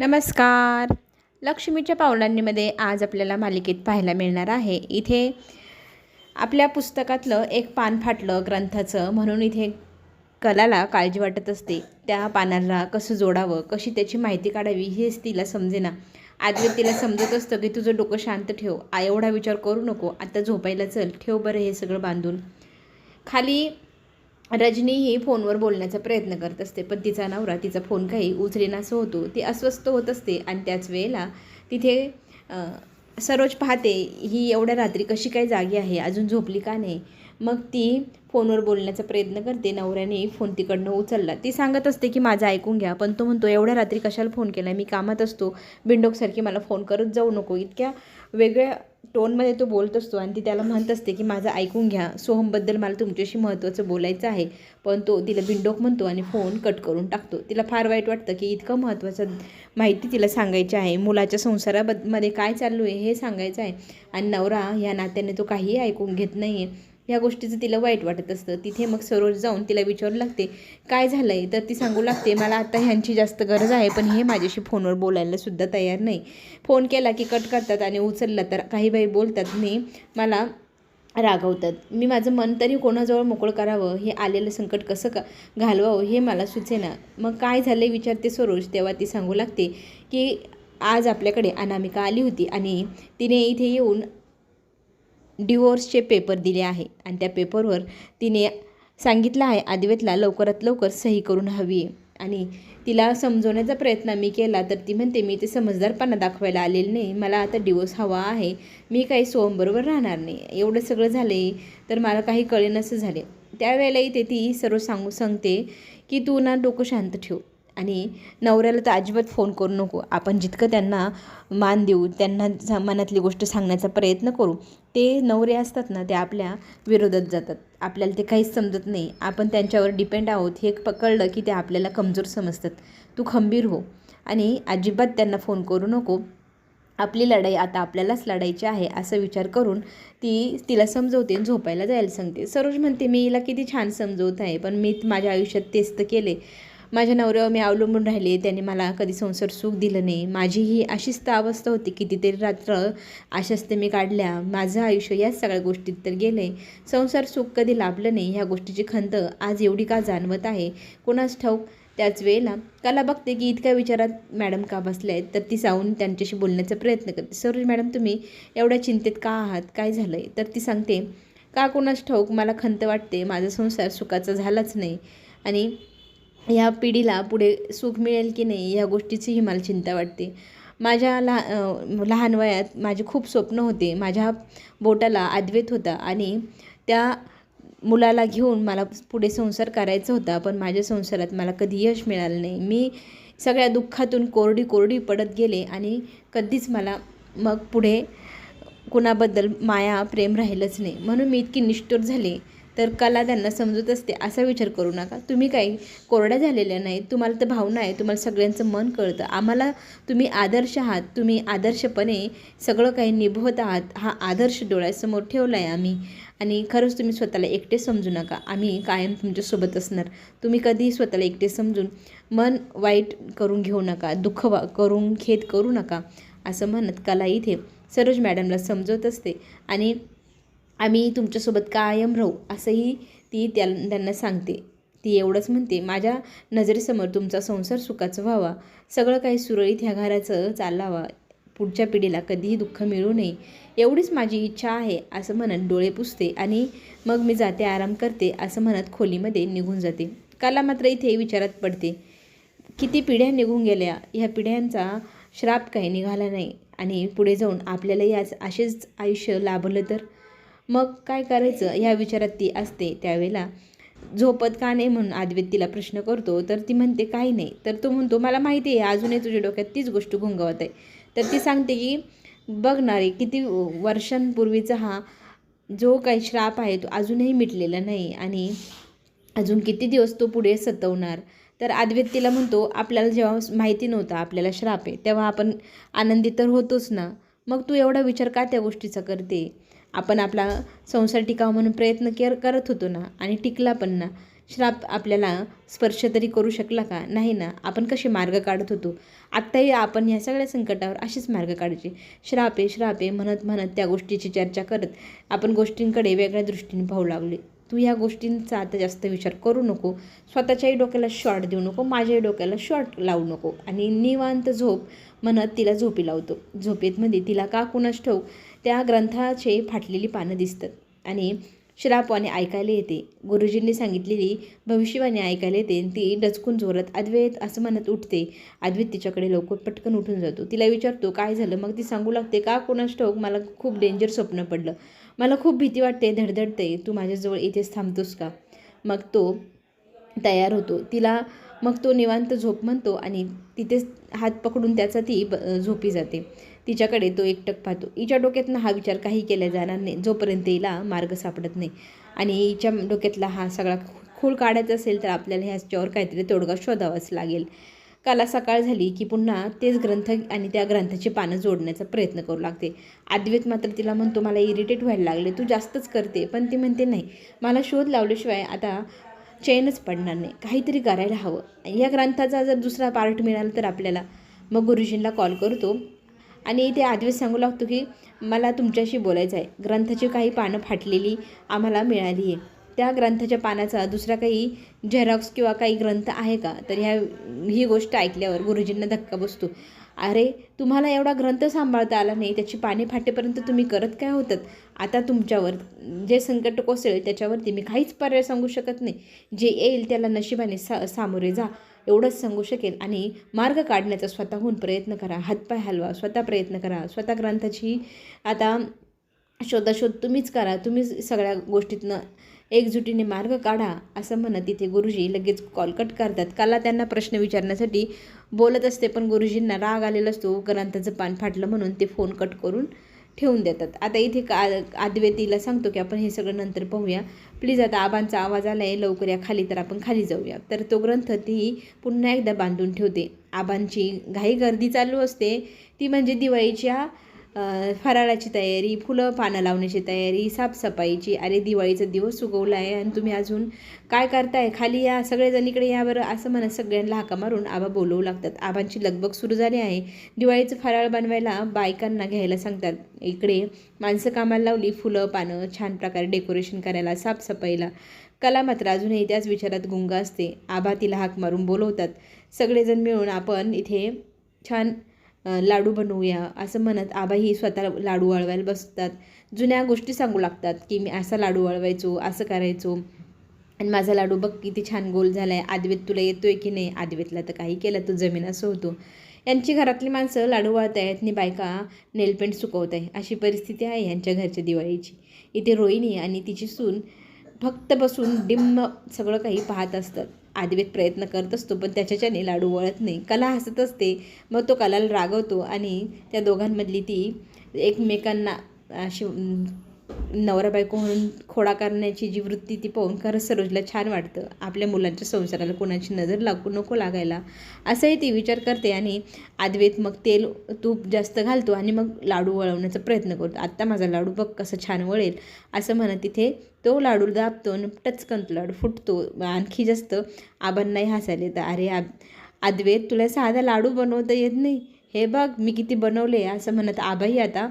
नमस्कार. लक्ष्मीच्या पावलांनीमध्ये आज आपल्याला मालिकेत पाहायला मिळणार आहे. इथे आपल्या पुस्तकातलं एक पान फाटलं ग्रंथाचं. म्हणून इथे कलाला काळजी वाटत असते. त्या पानाला कसं जोडावं कशी त्याची माहिती काढावी हेच तिला समजेना. आजवर तिला समजत असतं की तुझं डोकं शांत ठेव. आ एवढा विचार करू नको. आता झोपायला चल. ठेव बरं हे सगळं बांधून. खाली रजनी ही फोनवर बोलण्याचा प्रयत्न करत असते पण तिचा नवरा तिचा फोन काही उचलेनासं होतो. ती अस्वस्थ होत असते आणि त्याच वेळेला तिथे सरोज पाहते ही एवढ्या रात्री कशी काय जागी आहे? अजून झोपली का नाही? मग ती फोनवर बोलण्याचा प्रयत्न करते. नवऱ्याने फोन तिकडनं उचलला. ती सांगत असते की माझं ऐकून घ्या पण तो म्हणतो एवढ्या रात्री कशाला फोन केला मी कामात असतो. बिंडोकसारखी मला फोन करत जाऊ नको. इतक्या वेगळ्या टोनमध्ये तो बोलत असतो आणि ती त्याला म्हणत असते की माझं ऐकून घ्या. सोहमबद्दल मला तुमच्याशी महत्त्वाचं बोलायचं आहे. पण तो तिला बिंडोक म्हणतो आणि फोन कट करून टाकतो. तिला फार वाईट वाटतं की इतकं महत्त्वाचं माहिती तिला सांगायची आहे. मुलाच्या संसाराबद्दमध्ये काय चालू आहे हे सांगायचं आहे. आणि नवरा ह्या नात्याने तो काहीही ऐकून घेत नाही आहे ह्या गोष्टीचं तिला वाईट वाटत असतं. तिथे मग सरोज जाऊन तिला विचारू लागते काय झालं आहे तर ती सांगू लागते मला आता ह्यांची जास्त गरज आहे पण हे माझ्याशी फोनवर बोलायला सुद्धा तयार नाही. फोन केला की कट करतात आणि उचलला तर काही बाई बोलतात मी मला रागवतात. मी माझं मन तरी कोणाजवळ मोकळं करावं? हे आलेलं संकट कसं का घालवावं? हे मला सुचेना. मग काय झालं विचारते सरोज. तेव्हा ती सांगू लागते की आज आपल्याकडे अनामिका आली होती आणि तिने इथे येऊन डिवोर्सचे पेपर दिले आहे. आणि त्या पेपरवर तिने सांगितलं आहे आदिवेतला लवकरात लवकर सही करून हवी आहे. आणि तिला समजवण्याचा प्रयत्न मी केला तर ती म्हणते मी ते समजदारपणा दाखवायला आलेलं नाही. मला आता डिवोर्स हवा आहे. मी काही सोहमबरोबर राहणार नाही. एवढं सगळं झाले तर मला काही कळेनसं झाले. त्यावेळेला इथे ती सर्व सांगू सांगते की तू ना डोकं शांत ठेव. आणि नवऱ्याला तर अजिबात फोन करू नको. आपण जितकं त्यांना मान देऊ त्यांना मनातली गोष्ट सांगण्याचा प्रयत्न करू ते नवरे असतात ना ते आपल्या विरोधात जातात. आपल्याला ते काहीच समजत नाही. आपण त्यांच्यावर डिपेंड आहोत. हे पकडलं की ते आपल्याला कमजोर समजतात. तू खंबीर हो. आणि अजिबात त्यांना फोन करू नको. आपली लढाई आता आपल्यालाच लढायची आहे असं विचार करून ती तिला समजवते आणि झोपायला जायला सांगते. सरोज म्हणते मी हिला किती छान समजवत आहे पण मी माझ्या आयुष्यात तेच तर केले. माझ्या नवऱ्यावर मी अवलंबून राहिले. त्याने मला कधी संसार सुख दिलं नाही. माझी ही अशीच तर अवस्था होती कितीतरी रात्र अशाच ते मी काढल्या. माझं आयुष्य याच सगळ्या गोष्टीत तर गेले संसार सुख कधी लाभलं नाही ह्या गोष्टीची खंत आज एवढी का जाणवत आहे? कोणाच ठाऊक? त्याच वेळेला कला बघते की इतक्या विचारात मॅडम का बसल्या आहेत? तर ती जाऊन त्यांच्याशी बोलण्याचा प्रयत्न करते. सरोज मॅडम तुम्ही एवढ्या चिंतेत का आहात? काय झालं आहे तर ती सांगते का कोणाच ठाऊक? मला खंत वाटते. माझा संसार सुखाचा झालाच नाही. आणि ह्या पिढीला पुढे सुख मिळेल की नाही या गोष्टीचीही मला चिंता वाटते. माझ्या लहा लहान वयात माझे खूप स्वप्न होते. माझ्या बोटाला आद्वेत होता आणि त्या मुलाला घेऊन मला पुढे संसार करायचा होता पण माझ्या संसारात मला कधी यश मिळालं नाही. मी सगळ्या दुःखातून कोरडी कोरडी पडत गेले आणि कधीच मला मग पुढे कुणाबद्दल माया प्रेम राहिलंच नाही. म्हणून मी इतकी निष्ठुर झाले. तर कला त्यांना समजत असते असा विचार करू नका. तुम्ही काही कोरड्या झालेल्या नाही तुम्हाला तर भावना आहे तुम्हाला सगळ्यांचं मन कळतं. आम्हाला तुम्ही आदर्श आहात तुम्ही आदर्शपणे सगळं काही निभवत आहात हा आदर्श डोळ्यासमोर ठेवला आहे आम्ही. आणि खरंच तुम्ही स्वतःला एकटे समजू नका. आम्ही कायम तुमच्यासोबत असणार. तुम्ही कधीही स्वतःला एकटे समजून मन वाईट करून घेऊ नका दुःख वा करून खेद करू नका असं म्हणत कला इथे सरोज मॅडमला समजवत असते. आणि आम्ही तुमच्यासोबत कायम राहू असंही ती त्या त्यांना सांगते. ती एवढंच म्हणते माझ्या नजरेसमोर तुमचा संसार सुखाचं व्हावा. सगळं काही सुरळीत ह्या घराचं चालावा. पुढच्या पिढीला कधीही दुःख मिळू नये. एवढीच माझी इच्छा आहे असं म्हणत डोळे पुसते आणि मग मी जाते आराम करते असं म्हणत खोलीमध्ये निघून जाते. कला मात्र इथे विचारात पडते किती पिढ्या निघून गेल्या? ह्या पिढ्यांचा श्राप काही निघाला नाही. आणि पुढे जाऊन आपल्यालाही आज असेच आयुष्य लाभलं तर? मग काय करायचं? ह्या विचारात ती असते त्यावेळेला. झोपत का नाही म्हणून आदवेत तिला प्रश्न करतो. तर ती म्हणते काही नाही. तर तो म्हणतो मला माहिती आहे अजूनही तुझ्या डोक्यात तीच गोष्ट घुंगवत आहे. तर ती सांगते की बघणारे किती वर्षांपूर्वीचा हा जो काही श्राप आहे तो अजूनही मिटलेला नाही आणि अजून किती दिवस तो पुढे सतवणार? तर आद्वेत तिला म्हणतो आपल्याला जेव्हा माहिती नव्हतं आपल्याला श्राप आहे तेव्हा आपण आनंदी तर होतोच ना. मग तू एवढा विचार का त्या गोष्टीचा करते? आपण आपला संसार टिकावा म्हणून प्रयत्न केअर करत होतो ना आणि टिकला पण ना. श्राप आपल्याला स्पर्श तरी करू शकला का? नाही ना. आपण कसे मार्ग काढत होतो? आत्ताही आपण ह्या सगळ्या संकटावर असेच मार्ग काढायचे. श्राप आहे श्राप आहे म्हणत म्हणत त्या गोष्टीची चर्चा करत आपण गोष्टींकडे वेगळ्या दृष्टीने पाहू लागले. तू ह्या गोष्टींचा आता जास्त विचार करू नको. स्वतःच्याही डोक्याला शॉर्ट देऊ नको. माझ्याही डोक्याला शॉर्ट लावू नको. आणि निवांत झोप म्हणत तिला झोपी लावतो. झोपेतमध्ये म्हणजे तिला का कुणास ठेवू त्या ग्रंथाचे फाटलेली पानं दिसतात. आणि श्रापवाणी ऐकायला येते. गुरुजींनी सांगितलेली भविष्यवाणी ऐकायला येते आणि ती डचकून जोरात अद्वैत असं म्हणत उठते. अद्वैत तिच्याकडे लवकर पटकन उठून जातो. तिला विचारतो काय झालं? मग ती सांगू लागते का कोणास ठाऊक? मला खूप डेंजर स्वप्न पडलं. मला खूप भीती वाटते धडधडते. तू माझ्याजवळ इथेच थांबतोस का? मग तो तयार होतो. तिला मग तो निवांत झोप म्हणतो आणि तिथेच हात पकडून त्याचा ती ब झोपी जाते. तिच्याकडे तो एकटक पाहतो. हिच्या डोक्यातनं हा विचार काही केला जाणार नाही. जोपर्यंत हिला मार्ग सापडत नाही. आणि हिच्या डोक्यातला हा सगळा खूळ काढायचा असेल तर आपल्याला ह्याच्यावर काहीतरी तोडगा शोधावाच लागेल. काला सकाळ झाली की पुन्हा तेच ग्रंथ आणि त्या ग्रंथाची पानं जोडण्याचा प्रयत्न करू लागते. अद्वैत मात्र तिला म्हणतो मला इरिटेट व्हायला लागले. तू जास्तच करते. पण ती म्हणते नाही. मला शोध लावल्याशिवाय आता चैनच पडणार नाही. काहीतरी करायला हवं. या ग्रंथाचा जर दुसरा पार्ट मिळाला तर आपल्याला मग गुरुजींना कॉल करतो. आणि इथे आधीच सांगू लागतो की मला तुमच्याशी बोलायचं आहे. ग्रंथाची काही पानं फाटलेली आम्हाला मिळाली आहे. त्या ग्रंथाच्या पानाचा दुसरा काही झेरॉक्स किंवा काही ग्रंथ आहे का? तर ह्या ही गोष्ट ऐकल्यावर गुरुजींना धक्का बसतो. अरे तुम्हाला एवढा ग्रंथ सांभाळता आला नाही त्याची पाने फाटेपर्यंत तुम्ही करत काय होतात? आता तुमच्यावर जे संकट कोसळेल त्याच्यावरती मी काहीच पर्याय सांगू शकत नाही. जे येईल त्याला नशिबाने सा सामोरे जा एवढंच सांगू शकेल. आणि मार्ग काढण्याचा स्वतःहून प्रयत्न करा. हातपाय हलवा स्वतः प्रयत्न करा. स्वतः ग्रंथाची आता शोधाशोध तुम्हीच करा. तुम्हीच सगळ्या गोष्टीतनं एकजुटीने मार्ग काढा असं म्हणत तिथे गुरुजी लगेच कॉल कट करतात. काला त्यांना प्रश्न विचारण्यासाठी बोलत असते पण गुरुजींना राग आलेला असतो. ग्रंथाचं पान फाटलं म्हणून ते फोन कट करून ठेवून देतात. आता इथे का आद्वेतीला सांगतो की आपण हे सगळं नंतर पाहूया. प्लीज आता आबांचा आवाज आला आहे लवकर या खाली तर आपण खाली जाऊया. तर तो ग्रंथ ती पुन्हा एकदा बांधून ठेवते. आबांची घाई गर्दी चालू असते. ती म्हणजे दिवाळीच्या फराळाची तयारी फुलं पानं लावण्याची तयारी साफसफाईची अरे दिवाळीचा दिवस उगवला आहे. आणि तुम्ही अजून काय करताय? खाली या सगळेजण इकडे या बरं असं म्हणत सगळ्यांना हाका मारून आबा बोलवू लागतात. आबांची लगबग सुरू झाली आहे. दिवाळीचं फराळ बनवायला बायकांना घ्यायला सांगतात. इकडे माणसं कामाला लावली फुलं पानं छान प्रकारे डेकोरेशन करायला साफसफाईला. कला मात्र अजूनही त्याच विचारात गुंग असते. आबा तिला हाक मारून बोलवतात. सगळेजण मिळून आपण इथे छान लाडू बनवूया असं म्हणत आबाही स्वतः लाडू वळवायला बसतात. जुन्या गोष्टी सांगू लागतात की मी असा लाडू वळवायचो असं करायचो. आणि माझा लाडू बघ किती छान गोल झाला आहे आदवेत तुला येतो आहे की नाही? आदवेतला तर काही केलं तो जमीन असं होतो. यांची घरातली माणसं लाडू वळत आहेत आणि बायका नेलपेंट सुकवत आहे अशी परिस्थिती आहे यांच्या घरच्या दिवाळीची. इथे रोहिणी आणि तिची सून फक्त बसून डिम्म सगळं काही पाहत असतात. आदिवेत प्रयत्न करत असतो पण त्याच्याच्याने लाडू वळत नाही. कला हसत असते मग तो कलाला रागवतो आणि त्या दोघांमधली ती एकमेकांना अशी नवरा बायको म्हणून खोडा करण्याची जी वृत्ती ती पाहून खरंच सरोजला छान वाटतं. आपल्या मुलांच्या संसाराला कोणाची नजर लागू नको लागायला. असंही ती विचार करते आणि आद्वेत मग तेल तूप जास्त घालतो आणि मग लाडू वळवण्याचा प्रयत्न करतो. आत्ता माझा लाडू बघ कसं छान वळेल असं म्हणत तिथे तो लाडू दाबतो आणि टचकन तो लाडू फुटतो. आणखी जास्त आबांनाही हसायला येतं. अरे आब आद्वेत तुला साधा लाडू बनवता येत नाही? हे बघ मी किती बनवले असं म्हणत आबाही आता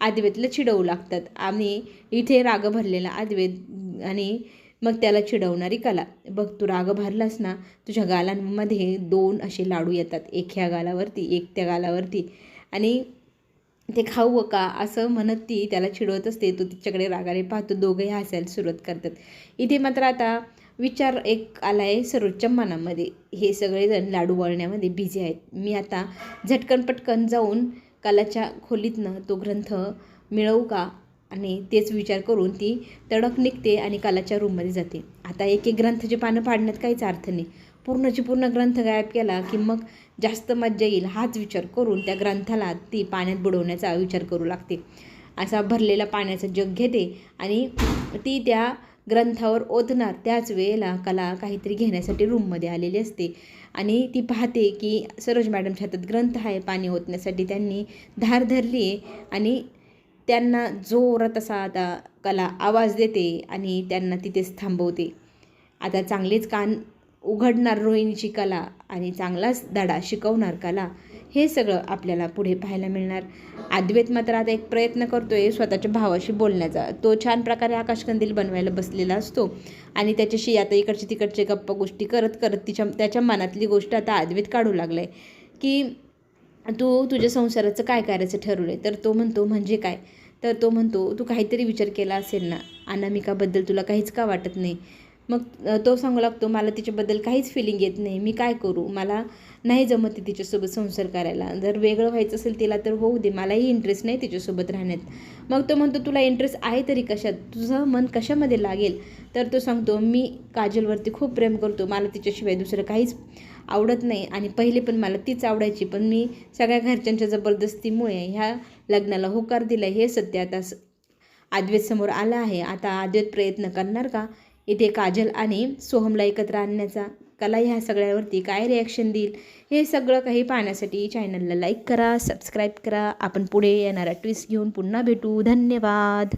आदवेतला चिडवू लागतात. आणि इथे राग भरलेला आद्वेत आणि मग त्याला चिडवणारी कला. बघ तू राग भरलास ना तुझ्या गालांमध्ये दोन असे लाडू येतात. एक ह्या गालावरती एक त्या गालावरती. आणि ते खाऊ का? असं म्हणत ती त्याला चिडवत असते. तो तिच्याकडे रागाने पाहतो. दोघंही हसायला सुरुवात करतात. इथे मात्र आता विचार एक आला आहे सर्वोच्च मनामध्ये. हे सगळेजण लाडू वळण्यामध्ये बिझी आहेत. मी आता झटकन पटकन जाऊन कालाच्या खोलीतनं तो ग्रंथ मिळवू का? आणि तेच विचार करून ती तडक निघते आणि कालाच्या रूममध्ये जाते. आता एक एक ग्रंथाची पानं पाडण्यात काहीच अर्थ नाही. पूर्णची पूर्ण ग्रंथ गायब केला की मग जास्त मज्जा येईल हाच विचार करून त्या ग्रंथाला ती पाण्यात बुडवण्याचा विचार करू लागते. असा भरलेला पाण्याचा जग घेते आणि ती त्या ग्रंथावर ओतणार त्याच वेळेला कला काहीतरी घेण्यासाठी रूममध्ये आलेली असते. आणि ती पाहते की सरोज मॅडमच्या हातात ग्रंथ आहे पाणी ओतण्यासाठी त्यांनी धार धरली आहे आणि त्यांना जोरात असा आता कला आवाज देते आणि त्यांना तिथेच थांबवते. आता चांगलेच कान उघडणार रोहिणीची कला आणि चांगलाच धडा शिकवणार कला हे सगळं आपल्याला पुढे पाहायला मिळणार. अद्वैत मात्र आता एक प्रयत्न करतोय स्वतःच्या भावाशी बोलण्याचा. तो छान प्रकारे आकाशकंदील बनवायला बसलेला असतो आणि त्याच्याशी आता इकडचे तिकडचे गप्पा गोष्टी करत करत तिच्या त्याच्या मनातली गोष्ट आता अद्वैत काढू लागलाय. की तू तुझ्या संसाराचं काय करायचं ठरवलं आहे तर तो म्हणतो म्हणजे काय? तर तो म्हणतो तू काहीतरी विचार केला असेल ना? अनामिकाबद्दल तुला काहीच का वाटत नाही? मग तो सांगू लागतो मला तिच्याबद्दल काहीच फिलिंग येत नाही. मी काय करू? मला नाही जमत आहे तिच्यासोबत संसार करायला. जर वेगळं व्हायचं असेल तिला तर होऊ दे. मलाही इंटरेस्ट नाही तिच्यासोबत राहण्यात. मग तो म्हणतो तुला इंटरेस्ट आहे तरी कशात? तुझं मन कशामध्ये लागेल? तर तो सांगतो मी काजलवरती खूप प्रेम करतो. मला तिच्याशिवाय दुसरं काहीच आवडत नाही. आणि पहिले पण मला तीच आवडायची. पण मी सगळ्या घरच्यांच्या जबरदस्तीमुळे ह्या लग्नाला होकार दिला हे सत्य आता स- समोर आलं आहे. आता आद्वेत प्रयत्न करणार का? इथे काजल आणि सोहमला एकत्र आणण्याचा कला ह्या सगळ्यावरती काय रिॲक्शन देईल हे सगळं काही पाहण्यासाठी चॅनलला लाईक करा सबस्क्राईब करा. आपण पुढे येणारा ट्विस्ट घेऊन पुन्हा भेटू. धन्यवाद.